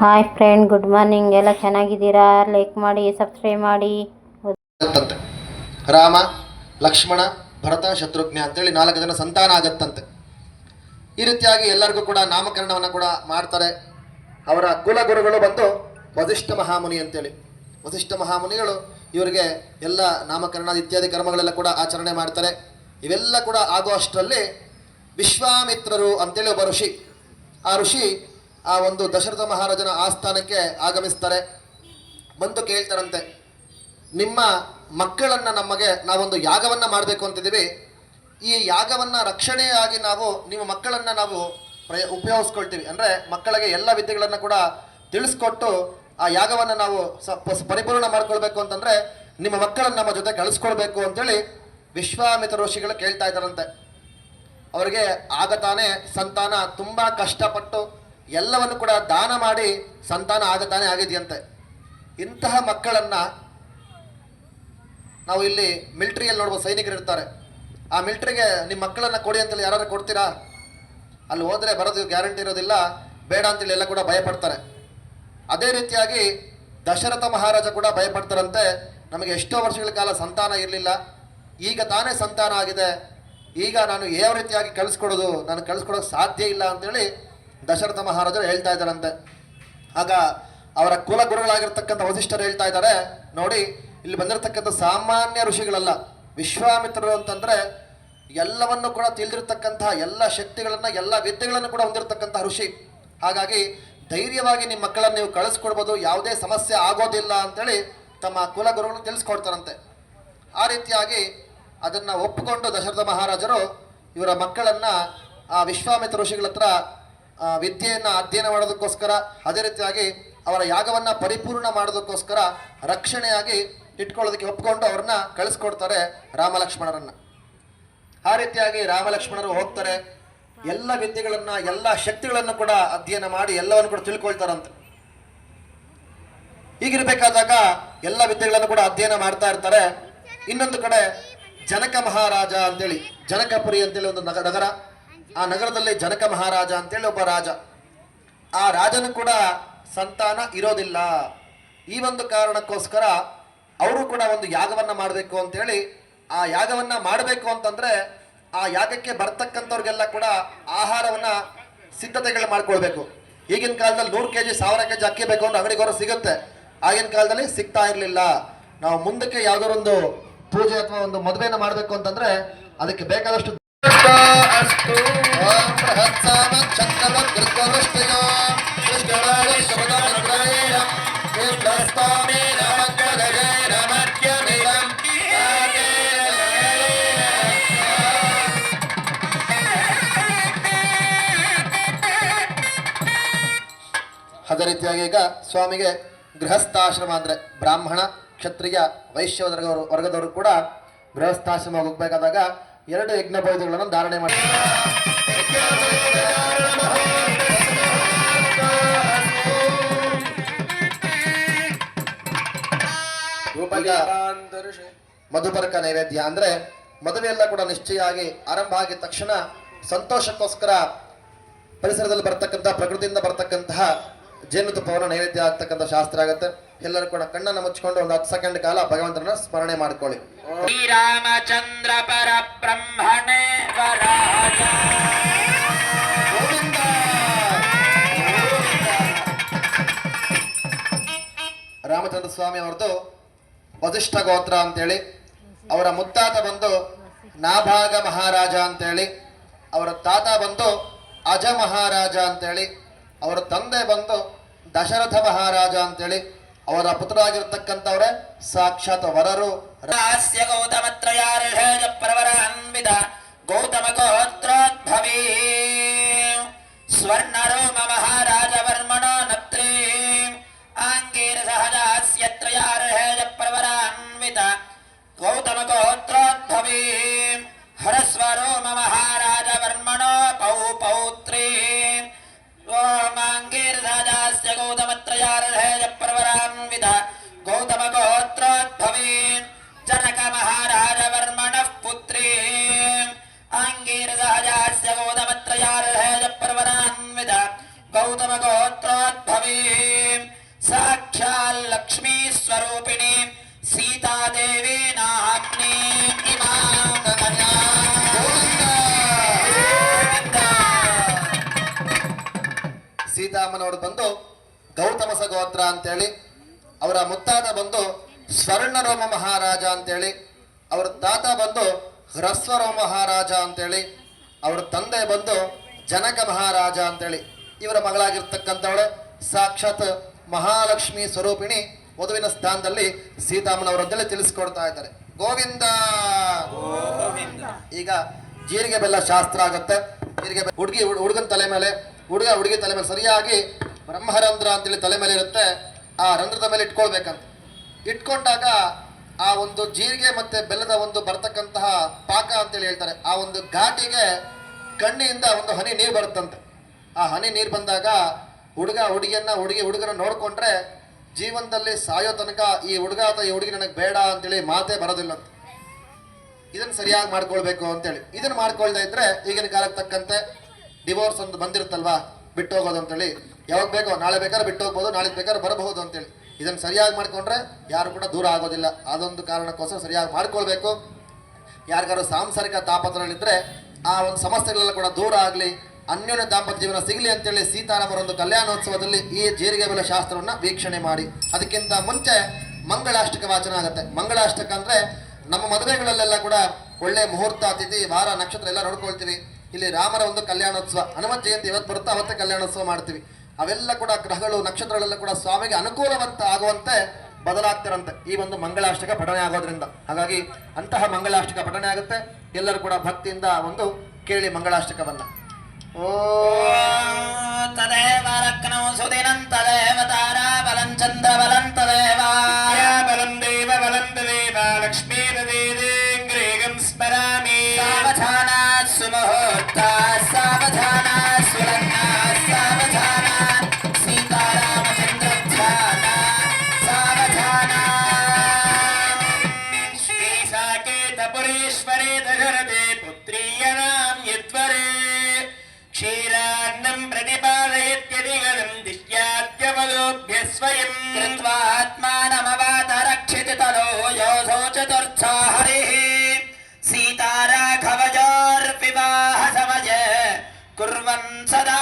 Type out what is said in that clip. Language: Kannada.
ಹಾಯ್ ಫ್ರೆಂಡ್ ಗುಡ್ ಮಾರ್ನಿಂಗ್ ಎಲ್ಲ ಚೆನ್ನಾಗಿದ್ದೀರಾ? ಲೈಕ್ ಮಾಡಿ ಸಬ್ಸ್ಕ್ರೈಬ್ ಮಾಡಿ. ರಾಮ, ಲಕ್ಷ್ಮಣ, ಭರತ, ಶತ್ರುಘ್ನ ಅಂತೇಳಿ ನಾಲ್ಕು ಜನ ಸಂತಾನ ಆಗತ್ತಂತೆ. ಈ ರೀತಿಯಾಗಿ ಎಲ್ಲರಿಗೂ ಕೂಡ ನಾಮಕರಣವನ್ನು ಕೂಡ ಮಾಡ್ತಾರೆ. ಅವರ ಕುಲಗುರುಗಳು ಬಂದು ವಸಿಷ್ಠ ಮಹಾಮುನಿ ಅಂತೇಳಿ. ವಸಿಷ್ಠ ಮಹಾಮುನಿಗಳು ಇವರಿಗೆ ಎಲ್ಲ ನಾಮಕರಣ ಇತ್ಯಾದಿ ಕರ್ಮಗಳೆಲ್ಲ ಕೂಡ ಆಚರಣೆ ಮಾಡ್ತಾರೆ. ಇವೆಲ್ಲ ಕೂಡ ಆಗುವಷ್ಟರಲ್ಲಿ ವಿಶ್ವಾಮಿತ್ರರು ಅಂತೇಳಿ ಒಬ್ಬ ಋಷಿ. ಆ ಋಷಿ ಆ ಒಂದು ದಶರಥ ಮಹಾರಾಜನ ಆಸ್ಥಾನಕ್ಕೆ ಆಗಮಿಸ್ತಾರೆ. ಬಂದು ಕೇಳ್ತಾರಂತೆ, ನಿಮ್ಮ ಮಕ್ಕಳನ್ನ ನಮಗೆ ನಾವೊಂದು ಯಾಗವನ್ನ ಮಾಡಬೇಕು ಅಂತಿದ್ದೀವಿ. ಈ ಯಾಗವನ್ನ ರಕ್ಷಣೆಯಾಗಿ ನಾವು, ನಿಮ್ಮ ಮಕ್ಕಳನ್ನ ನಾವು ಪ್ರಯ, ಉಪಯೋಗಿಸ್ಕೊಳ್ತೀವಿ. ಅಂದರೆ ಮಕ್ಕಳಿಗೆ ಎಲ್ಲ ವಿದ್ಯೆಗಳನ್ನು ಕೂಡ ತಿಳಿಸ್ಕೊಟ್ಟು ಆ ಯಾಗವನ್ನು ನಾವು ಪರಿಪೂರ್ಣ ಮಾಡ್ಕೊಳ್ಬೇಕು ಅಂತಂದರೆ ನಿಮ್ಮ ಮಕ್ಕಳನ್ನು ನಮ್ಮ ಜೊತೆ ಕಳಿಸ್ಕೊಳ್ಬೇಕು ಅಂತೇಳಿ ವಿಶ್ವಾಮಿತ ಋಷಿಗಳು ಕೇಳ್ತಾ ಇದ್ದಾರಂತೆ. ಅವರಿಗೆ ಆಗ ತಾನೇ ಸಂತಾನ ತುಂಬ ಕಷ್ಟಪಟ್ಟು ಎಲ್ಲವನ್ನು ಕೂಡ ದಾನ ಮಾಡಿ ಸಂತಾನ ಆಗ ತಾನೇ ಆಗಿದೆಯಂತೆ. ಇಂತಹ ಮಕ್ಕಳನ್ನ ನಾವು ಇಲ್ಲಿ ಮಿಲ್ಟ್ರಿಯಲ್ಲಿ ನೋಡುವ ಸೈನಿಕರು ಇರ್ತಾರೆ. ಆ ಮಿಲಿಟರಿಗೆ ನಿಮ್ಮ ಮಕ್ಕಳನ್ನ ಕೊಡಿ ಅಂತೇಳಿ ಯಾರು ಕೊಡ್ತೀರಾ? ಅಲ್ಲಿ ಹೋದರೆ ಬರೋದು ಗ್ಯಾರಂಟಿ ಇರೋದಿಲ್ಲ, ಬೇಡ ಅಂತೇಳಿ ಎಲ್ಲ ಕೂಡ ಭಯಪಡ್ತಾರೆ. ಅದೇ ರೀತಿಯಾಗಿ ದಶರಥ ಮಹಾರಾಜ ಕೂಡ ಭಯಪಡ್ತಾರಂತೆ. ನಮಗೆ ಎಷ್ಟೋ ವರ್ಷಗಳ ಕಾಲ ಸಂತಾನ ಇರಲಿಲ್ಲ. ಈಗ ತಾನೇ ಸಂತಾನ ಆಗಿದೆ. ಈಗ ನಾನು ಯಾವ ರೀತಿಯಾಗಿ ಕಳಿಸ್ಕೊಡೋದು? ನಾನು ಕಳಿಸ್ಕೊಡೋಕೆ ಸಾಧ್ಯ ಇಲ್ಲ ಅಂತೇಳಿ ದಶರಥ ಮಹಾರಾಜರು ಹೇಳ್ತಾ ಇದ್ದಾರಂತೆ. ಆಗ ಅವರ ಕುಲಗುರುಗಳಾಗಿರ್ತಕ್ಕಂಥ ವಸಿಷ್ಠರು ಹೇಳ್ತಾ ಇದ್ದಾರೆ, ನೋಡಿ, ಇಲ್ಲಿ ಬಂದಿರತಕ್ಕಂಥ ಸಾಮಾನ್ಯ ಋಷಿಗಳಲ್ಲ, ವಿಶ್ವಾಮಿತ್ರರು ಅಂತಂದ್ರೆ ಎಲ್ಲವನ್ನು ಕೂಡ ತಿಳಿದಿರ್ತಕ್ಕಂತಹ ಎಲ್ಲ ಶಕ್ತಿಗಳನ್ನು, ಎಲ್ಲ ವಿದ್ಯೆಗಳನ್ನು ಕೂಡ ಹೊಂದಿರತಕ್ಕಂತಹ ಋಷಿ. ಹಾಗಾಗಿ ಧೈರ್ಯವಾಗಿ ನಿಮ್ಮ ಮಕ್ಕಳನ್ನು ನೀವು ಕಳಿಸ್ಕೊಡ್ಬೋದು, ಯಾವುದೇ ಸಮಸ್ಯೆ ಆಗೋದಿಲ್ಲ ಅಂತೇಳಿ ತಮ್ಮ ಕುಲಗುರುಗಳು ತಿಳಿಸ್ಕೊಡ್ತಾರಂತೆ. ಆ ರೀತಿಯಾಗಿ ಅದನ್ನ ಒಪ್ಪಿಕೊಂಡು ದಶರಥ ಮಹಾರಾಜರು ಇವರ ಮಕ್ಕಳನ್ನ ಆ ವಿಶ್ವಾಮಿತ್ರ ಋಷಿಗಳ ಹತ್ರ ವಿದ್ಯೆಯನ್ನ ಅಧ್ಯಯನ ಮಾಡೋದಕ್ಕೋಸ್ಕರ, ಅದೇ ರೀತಿಯಾಗಿ ಅವರ ಯಾಗವನ್ನು ಪರಿಪೂರ್ಣ ಮಾಡೋದಕ್ಕೋಸ್ಕರ ರಕ್ಷಣೆಯಾಗಿ ಇಟ್ಕೊಳ್ಳೋದಕ್ಕೆ ಒಪ್ಕೊಂಡು ಅವ್ರನ್ನ ಕಳಿಸ್ಕೊಡ್ತಾರೆ ರಾಮ ಲಕ್ಷ್ಮಣರನ್ನ ಆ ರೀತಿಯಾಗಿ ರಾಮ ಲಕ್ಷ್ಮಣರು ಹೋಗ್ತಾರೆ. ಎಲ್ಲ ವಿದ್ಯೆಗಳನ್ನು, ಎಲ್ಲ ಶಕ್ತಿಗಳನ್ನು ಕೂಡ ಅಧ್ಯಯನ ಮಾಡಿ ಎಲ್ಲವನ್ನು ಕೂಡ ತಿಳ್ಕೊಳ್ತಾರಂತೆ. ಹೀಗಿರ್ಬೇಕಾದಾಗ ಎಲ್ಲ ವಿದ್ಯೆಗಳನ್ನು ಕೂಡ ಅಧ್ಯಯನ ಮಾಡ್ತಾ ಇರ್ತಾರೆ. ಇನ್ನೊಂದು ಕಡೆ ಜನಕ ಮಹಾರಾಜ ಅಂತೇಳಿ, ಜನಕಪುರಿ ಅಂತೇಳಿ ಒಂದು ನಗ, ನಗರ. ಆ ನಗರದಲ್ಲಿ ಜನಕ ಮಹಾರಾಜ ಅಂತೇಳಿ ಒಬ್ಬ ರಾಜ. ಆ ರಾಜನು ಕೂಡ ಸಂತಾನ ಇರೋದಿಲ್ಲ. ಈ ಒಂದು ಕಾರಣಕ್ಕೋಸ್ಕರ ಅವರು ಕೂಡ ಒಂದು ಯಾಗವನ್ನ ಮಾಡಬೇಕು ಅಂತೇಳಿ, ಆ ಯಾಗವನ್ನ ಮಾಡಬೇಕು ಅಂತಂದ್ರೆ ಆ ಯಾಗಕ್ಕೆ ಬರ್ತಕ್ಕಂಥವ್ರಿಗೆಲ್ಲ ಕೂಡ ಆಹಾರವನ್ನ ಸಿದ್ಧತೆಗಳು ಮಾಡ್ಕೊಳ್ಬೇಕು. ಈಗಿನ ಕಾಲದಲ್ಲಿ ನೂರು ಕೆ ಜಿ ಸಾವಿರ ಕೆಜಿ ಅಕ್ಕಿ ಬೇಕು ಅಂದ್ರೆ ಅವರು ಸಿಗುತ್ತೆ. ಆಗಿನ ಕಾಲದಲ್ಲಿ ಸಿಗ್ತಾ ಇರಲಿಲ್ಲ. ನಾವು ಮುಂದಕ್ಕೆ ಯಾವ್ದಾರೊಂದು ಪೂಜೆ ಅಥವಾ ಒಂದು ಮದುವೆನ ಮಾಡಬೇಕು ಅಂತಂದ್ರೆ ಅದಕ್ಕೆ ಬೇಕಾದಷ್ಟು ಅದೇ ರೀತಿಯಾಗಿ ಈಗ ಸ್ವಾಮಿಗೆ ಗೃಹಸ್ಥಾಶ್ರಮ ಅಂದ್ರೆ ಬ್ರಾಹ್ಮಣ ಕ್ಷತ್ರಿಯ ವೈಶ್ಯ ವರ್ಗದವರು ವರ್ಗದವರು ಕೂಡ ಗೃಹಸ್ಥಾಶ್ರಮ ಹೋಗ್ಬೇಕಾದಾಗ ಎರಡು ಯಜ್ಞ ಧಾರಣೆ ಮಾಡಿ ಈಗ ಮಧುಪರ್ಕ ನೈವೇದ್ಯ ಅಂದ್ರೆ ಮದುವೆ ಎಲ್ಲ ಕೂಡ ನಿಶ್ಚಯ ಆಗಿ ಆರಂಭ ಆಗಿದ ತಕ್ಷಣ ಸಂತೋಷಕ್ಕೋಸ್ಕರ ಪರಿಸರದಲ್ಲಿ ಬರ್ತಕ್ಕಂತಹ, ಪ್ರಕೃತಿಯಿಂದ ಬರ್ತಕ್ಕಂತಹ ಜೇನುತುಪ್ಪವನ್ನು ನೈವೇದ್ಯ ಆಗ್ತಕ್ಕಂಥ ಶಾಸ್ತ್ರ ಆಗುತ್ತೆ. ಎಲ್ಲರೂ ಕೂಡ ಕಣ್ಣನ್ನು ಮುಚ್ಚಿಕೊಂಡು ಒಂದು ಹತ್ತು ಸೆಕೆಂಡ್ ಕಾಲ ಭಗವಂತನ ಸ್ಮರಣೆ ಮಾಡ್ಕೊಳ್ಳಿ. ಶ್ರೀರಾಮಚಂದ್ರ ಪರ ಬ್ರಹ್ಮಣೇ ರಾಮಚಂದ್ರ ಸ್ವಾಮಿ ಅವ್ರದ್ದು ವಧಿಷ್ಠ ಗೋತ್ರ ಅಂತೇಳಿ ಅವರ ಮುತ್ತಾತ ಬಂದು ನಾಭಾಗ ಮಹಾರಾಜ ಅಂತೇಳಿ ಅವರ ತಾತ ಬಂದು ಅಜ ಮಹಾರಾಜ ಅಂತೇಳಿ ಅವರ ತಂದೆ ಬಂದು ದಶರಥ ಮಹಾರಾಜ ಅಂತೇಳಿ ಅವರ ಪುತ್ರರಾಗಿರ್ತಕ್ಕಂಥವರ ಸಾಕ್ಷಾತ್ ವರರು. ರಾಸ್ಯ ಗೌತಮತ್ರಯಾರ್ಷೇಜ ಪರವರ ಅನ್ವಿತ ಗೌತಮ ಗೋತ್ರೋದ್ಭವೀ. ಸ್ವರ್ಣರೋಮ ಮಹಾರಾಜ ವರ್ಮಣ ನತ್ರೀ. ಆಂಗೀರ ಸಹಜ ಹಾಸ್ಯತ್ರಯಾರ್ಷೇಜ ಅನ್ವಿತ ಗೌತಮ ಗೋತ್ರ ಅವ್ರು ಬಂದು ಗೌತಮಸ ಗೋತ್ರ ಅಂತೇಳಿ ಅವರ ಮುತ್ತಾತ ಬಂದು ಸ್ವರ್ಣರೋಮ ಮಹಾರಾಜ ಅಂತೇಳಿ ಅವರ ತಾತ ಬಂದು ಹ್ರಸ್ವರೋಮ ಮಹಾರಾಜ ಅಂತೇಳಿ ಅವರ ತಂದೆ ಬಂದು ಜನಕ ಮಹಾರಾಜ ಅಂತೇಳಿ. ಇವರ ಮಗಳಾಗಿರ್ತಕ್ಕಂಥವಳು ಸಾಕ್ಷಾತ್ ಮಹಾಲಕ್ಷ್ಮಿ ಸ್ವರೂಪಿಣಿ ವಧುವಿನ ಸ್ಥಾನದಲ್ಲಿ ಸೀತಾಮನವರು ಅಂತೇಳಿ ತಿಳಿಸ್ಕೊಡ್ತಾ ಇದ್ದಾರೆ. ಗೋವಿಂದ! ಈಗ ಜೀರಿಗೆ ಬೆಲ್ಲ ಶಾಸ್ತ್ರ ಆಗುತ್ತೆ. ಜೀರಿಗೆ ಹುಡುಗಿ ಹುಡುಗನ ತಲೆ ಮೇಲೆ ಹುಡುಗ ಹುಡುಗಿ ತಲೆ ಮೇಲೆ ಸರಿಯಾಗಿ ಬ್ರಹ್ಮರಂಧ್ರ ಅಂತೇಳಿ ತಲೆ ಮೇಲೆ ಇರುತ್ತೆ, ಆ ರಂಧ್ರದ ಮೇಲೆ ಇಟ್ಕೊಳ್ಬೇಕಂತ. ಇಟ್ಕೊಂಡಾಗ ಆ ಒಂದು ಜೀರಿಗೆ ಮತ್ತೆ ಬೆಲ್ಲದ ಒಂದು ಬರ್ತಕ್ಕಂತಹ ಪಾಕ ಅಂತೇಳಿ ಹೇಳ್ತಾರೆ, ಆ ಒಂದು ಘಾಟಿಗೆ ಕಣ್ಣಿಯಿಂದ ಒಂದು ಹನಿ ನೀರು ಬರುತ್ತಂತೆ. ಆ ಹನಿ ನೀರು ಬಂದಾಗ ಹುಡುಗ ಹುಡುಗಿಯನ್ನ ಹುಡುಗಿ ಹುಡುಗನ ನೋಡಿಕೊಂಡ್ರೆ ಜೀವನದಲ್ಲಿ ಸಾಯೋ ತನಕ ಈ ಹುಡುಗ ಅಥವಾ ಈ ಹುಡುಗಿ ನನಗೆ ಬೇಡ ಅಂತೇಳಿ ಮಾತೇ ಬರೋದಿಲ್ಲ ಅಂತ ಇದನ್ನ ಸರಿಯಾಗಿ ಮಾಡ್ಕೊಳ್ಬೇಕು ಅಂತೇಳಿ. ಇದನ್ನು ಮಾಡ್ಕೊಳ್ತಾ ಇದ್ರೆ ಈಗಿನ ಕಾಲಕ್ಕೆ ತಕ್ಕಂತೆ ಡಿವೋರ್ಸ್ ಒಂದು ಬಂದಿರುತ್ತಲ್ವಾ? ಬಿಟ್ಟು ಹೋಗೋದು ಅಂತೇಳಿ. ಯಾವಾಗ ಬೇಕೋ ನಾಳೆ ಬೇಕಾದ್ರೆ ಬಿಟ್ಟು ಹೋಗ್ಬೋದು ನಾಳೆ ಬೇಕಾದ್ರೆ ಬರಬಹುದು ಅಂತೇಳಿ. ಇದನ್ನು ಸರಿಯಾಗಿ ಮಾಡಿಕೊಂಡ್ರೆ ಯಾರು ಕೂಡ ದೂರ ಆಗೋದಿಲ್ಲ. ಅದೊಂದು ಕಾರಣಕ್ಕೋಸ್ಕರ ಸರಿಯಾಗಿ ಮಾಡ್ಕೊಳ್ಬೇಕು. ಯಾರಿಗಾರು ಸಾಂಸಾರಿಕ ತಾಪತ್ರಗಳಿದ್ದರೆ ಆ ಒಂದು ಸಮಸ್ಯೆಗಳೆಲ್ಲ ಕೂಡ ದೂರ ಆಗಲಿ, ಅನ್ಯೋನ್ಯ ದಾಂಪತ್ಯ ಜೀವನ ಸಿಗಲಿ ಅಂತೇಳಿ ಸೀತಾರಾಮರ ಒಂದು ಕಲ್ಯಾಣೋತ್ಸವದಲ್ಲಿ ಈ ಜೀರಿಗೆ ಬೆಲೆ ಶಾಸ್ತ್ರವನ್ನು ವೀಕ್ಷಣೆ ಮಾಡಿ. ಅದಕ್ಕಿಂತ ಮುಂಚೆ ಮಂಗಳಾಷ್ಟಕ ವಾಚನ ಆಗುತ್ತೆ. ಮಂಗಳಾಷ್ಟಕ ಅಂದರೆ ನಮ್ಮ ಮದುವೆಗಳಲ್ಲೆಲ್ಲ ಕೂಡ ಒಳ್ಳೆ ಮುಹೂರ್ತ ಅತಿಥಿ ವಾರ ನಕ್ಷತ್ರ ಎಲ್ಲ ನೋಡ್ಕೊಳ್ತೀವಿ. ಇಲ್ಲಿ ರಾಮರ ಒಂದು ಕಲ್ಯಾಣೋತ್ಸವ ಹನುಮಂತ ಜಯಂತಿ ಇವತ್ತು ಬರುತ್ತಾ ಅವತ್ತೇ ಕಲ್ಯಾಣೋತ್ಸವ ಮಾಡ್ತೀವಿ. ಅವೆಲ್ಲ ಕೂಡ ಗ್ರಹಗಳು ನಕ್ಷತ್ರಗಳೆಲ್ಲ ಕೂಡ ಸ್ವಾಮಿಗೆ ಅನುಕೂಲವಂತ ಆಗುವಂತೆ ಬದಲಾಗ್ತಿರಂತೆ ಈ ಒಂದು ಮಂಗಳಾಷ್ಟಕ ಪಠಣೆ ಆಗೋದ್ರಿಂದ. ಹಾಗಾಗಿ ಅಂತಹ ಮಂಗಳಾಷ್ಟಕ ಪಠಣೆ ಆಗುತ್ತೆ. ಎಲ್ಲರೂ ಕೂಡ ಭಕ್ತಿಯಿಂದ ಒಂದು ಕೇಳಿ ಮಂಗಳಾಷ್ಟಕವನ್ನ. ಓ ತದೇವ ಲಗ್ನೋ ಸುದಿನಂ ತದೇವ ತಾರಾ ಬಲಂ ಚಂದ್ರ ಬಲಂ ತದೇವ ಬಲಂ ದೇವ ಬಲಂ ದೇವ மகத்தா സദാ